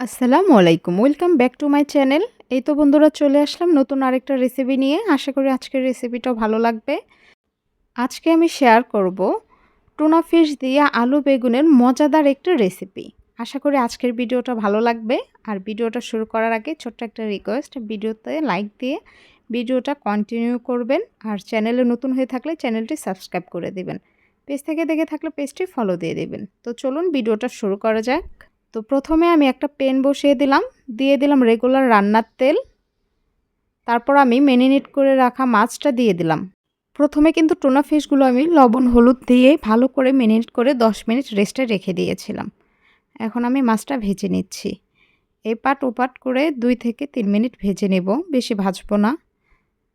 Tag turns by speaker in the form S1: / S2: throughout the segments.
S1: আসসালামু আলাইকুম। Welcome back to my channel এই তো বন্ধুরা চলে আসলাম নতুন আরেকটা রেসিপি নিয়ে। আশা করি আজকের রেসিপিটাও ভালো লাগবে। আজকে আমি শেয়ার করব টুনা ফিশ দিয়ে আলু বেগুনের মজাদার একটা রেসিপি আশা করি আজকের ভিডিওটা ভালো লাগবে। আর ভিডিওটা শুরু করার আগে ছোট্ট একটা রিকোয়েস্ট ভিডিওতে লাইক দিয়ে ভিডিওটা কন্টিনিউ করবেন। আর চ্যানেলে নতুন হয়ে থাকলে চ্যানেলটি সাবস্ক্রাইব করে দেবেন। পেজ থেকে দেখে থাকলে পেজটি ফলো দিয়ে দেবেন। তো চলুন ভিডিওটা শুরু করা যাক। তো প্রথমে আমি একটা পেন বসিয়ে দিলাম, দিয়ে দিলাম রেগুলার রান্নার তেল। তারপর আমি মেরিনেট করে রাখা মাছটা দিয়ে দিলাম। প্রথমে কিন্তু টোনা ফিশগুলো আমি লবণ, হলুদ দিয়ে ভালো করে মেরিনেট করে 10 মিনিট রেস্টে রেখে দিয়েছিলাম। এখন আমি মাছটা ভেজে নিচ্ছি। এপাট ওপাট করে দুই থেকে তিন মিনিট ভেজে নেব, বেশি ভাজবো না।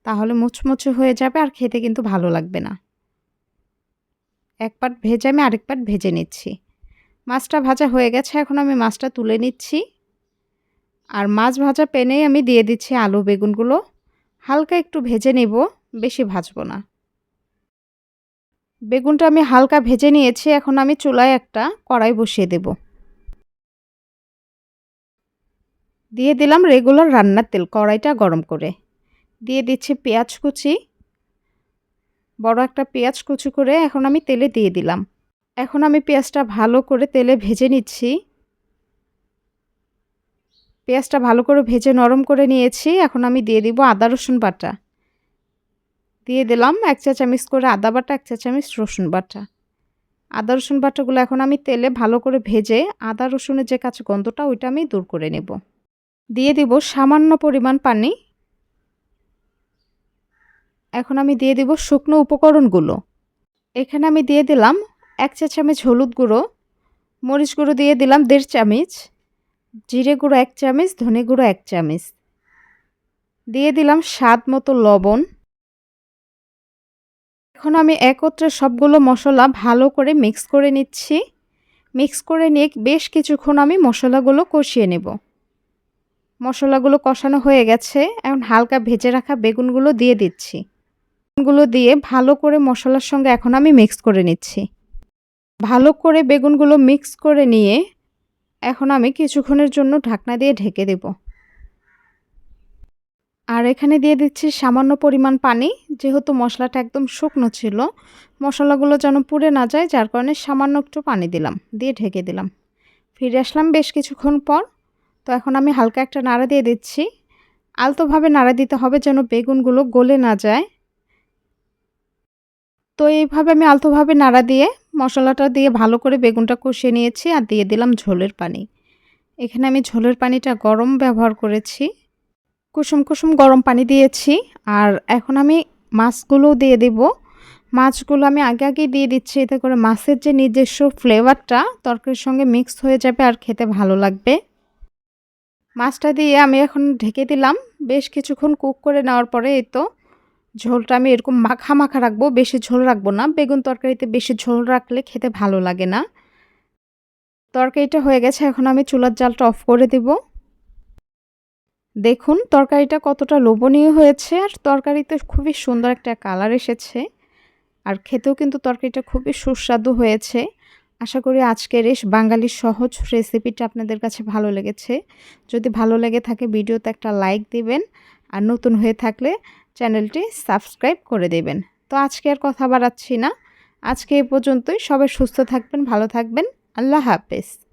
S1: তাহলে মুচমুচে হয়ে যাবে আর খেতে কিন্তু ভালো লাগবে না। এক পাট ভেজে আমি আরেক পাট ভেজে নিচ্ছি। মাছটা ভাজা হয়ে গেছে, এখন আমি মাছটা তুলে নিচ্ছি। আর মাছ ভাজা পেনেই আমি দিয়ে দিচ্ছি আলু বেগুনগুলো। হালকা একটু ভেজে নেব, বেশি ভাজবো না। বেগুনটা আমি হালকা ভেজে নিয়েছি, এখন আমি চুলায় একটা কড়াই বসিয়ে দেব। দিয়ে দিলাম রেগুলার রান্নার তেল, কড়াইটা গরম করে। দিয়ে দিচ্ছি পেঁয়াজ কুচি। বড় একটা পেঁয়াজ কুচি করে এখন আমি তেলে দিয়ে দিলাম। এখন আমি পেঁয়াজটা ভালো করে তেলে ভেজে নিচ্ছি। পেঁয়াজটা ভালো করে ভেজে নরম করে নিয়েছি। এখন আমি দিয়ে দিব আদা, রসুন বাটা। দিয়ে দিলাম এক চা চামচ করে আদা বাটা, এক চা চামচ রসুন বাটা। আদা, রসুন বাটাগুলো এখন আমি তেলে ভালো করে ভেজে আদা, রসুনের যে কাঁচা গন্ধটা, ওইটা আমি দূর করে নেব। দিয়ে দিব সামান্য পরিমাণ পানি। এখন আমি দিয়ে দিব শুকনো উপকরণগুলো। এখানে আমি দিয়ে দিলাম এক চা চামচ হলুদ গুঁড়ো, মরিচ গুঁড়ো দিয়ে দিলাম দেড় চামচ, জিরে গুঁড়ো এক চামচ, ধনে গুঁড়ো এক চামচ। দিয়ে দিলাম স্বাদ মতো লবণ। এখন আমি একত্রে সবগুলো মশলা ভালো করে মিক্স করে নিচ্ছি। মিক্স করে নিয়ে বেশ কিছুক্ষণ আমি মশলাগুলো কষিয়ে নেব। মশলাগুলো কষানো হয়ে গেছে। এখন হালকা ভেজে রাখা বেগুনগুলো দিয়ে দিচ্ছি। বেগুনগুলো দিয়ে ভালো করে মশলার সঙ্গে এখন আমি মিক্স করে নিচ্ছি। ভালো করে বেগুনগুলো মিক্স করে নিয়ে এখন আমি কিছুক্ষণের জন্য ঢাকনা দিয়ে ঢেকে দেব। আর এখানে দিয়ে দিচ্ছি সামান্য পরিমাণ পানি, যেহেতু মশলাটা একদম শুকনো ছিল। মশলাগুলো যেন পুড়ে না যায়, যার কারণে সামান্য একটু পানি দিলাম, দিয়ে ঢেকে দিলাম। ফিরে আসলাম বেশ কিছুক্ষণ পর। তো এখন আমি হালকা একটা নাড়া দিয়ে দিচ্ছি। আলতোভাবে নাড়া দিতে হবে যেন বেগুনগুলো গলে না যায়। তো এইভাবে আমি আলতোভাবে নাড়া দিয়ে মশলাটা দিয়ে ভালো করে বেগুনটা কষিয়ে নিয়েছি আর দিয়ে দিলাম ঝোলের পানি। এখানে আমি ঝোলের পানিটা গরম ব্যবহার করেছি। কুসুম কুসুম গরম পানি দিয়েছি আর এখন আমি মাছগুলো দিয়ে দেব। মাছগুলো আমি আগে আগেই দিয়ে দিচ্ছি, এতে করে মাছের যে নিজস্ব ফ্লেভারটা তরকারির সঙ্গে মিক্স হয়ে যাবে আর খেতে ভালো লাগবে। মাছটা দিয়ে আমি এখন ঢেকে দিলাম। বেশ কিছুক্ষণ কুক করে নেওয়ার পরে এই তো ঝোলটা আমি এরকম মাখা মাখা রাখব, বেশি ঝোল রাখব না। বেগুন তরকারিতে বেশি ঝোল রাখলে খেতে ভালো লাগে না। তরকারিটা হয়ে গেছে, এখন আমি চুলার জালটা অফ করে দেব। দেখুন, তরকারিটা কতটা লোভনীয় হয়েছে, আর তরকারিতে খুবই সুন্দর একটা কালার এসেছে। আর খেতেও কিন্তু তরকারিটা খুবই সুস্বাদু হয়েছে। আশা করি আজকের এই বাঙালি সহজ রেসিপিটা আপনাদের কাছে ভালো লেগেছে। যদি ভালো লেগে থাকে, ভিডিওতে একটা লাইক দিবেন। আর নতুন হয়ে থাকলে চ্যানেলটি সাবস্ক্রাইব করে দেবেন। তো আজকে আর কথা বাড়াচ্ছি না। আজকে এ পর্যন্তই। সবাই সুস্থ থাকবেন, ভালো থাকবেন। আল্লাহ হাফেজ।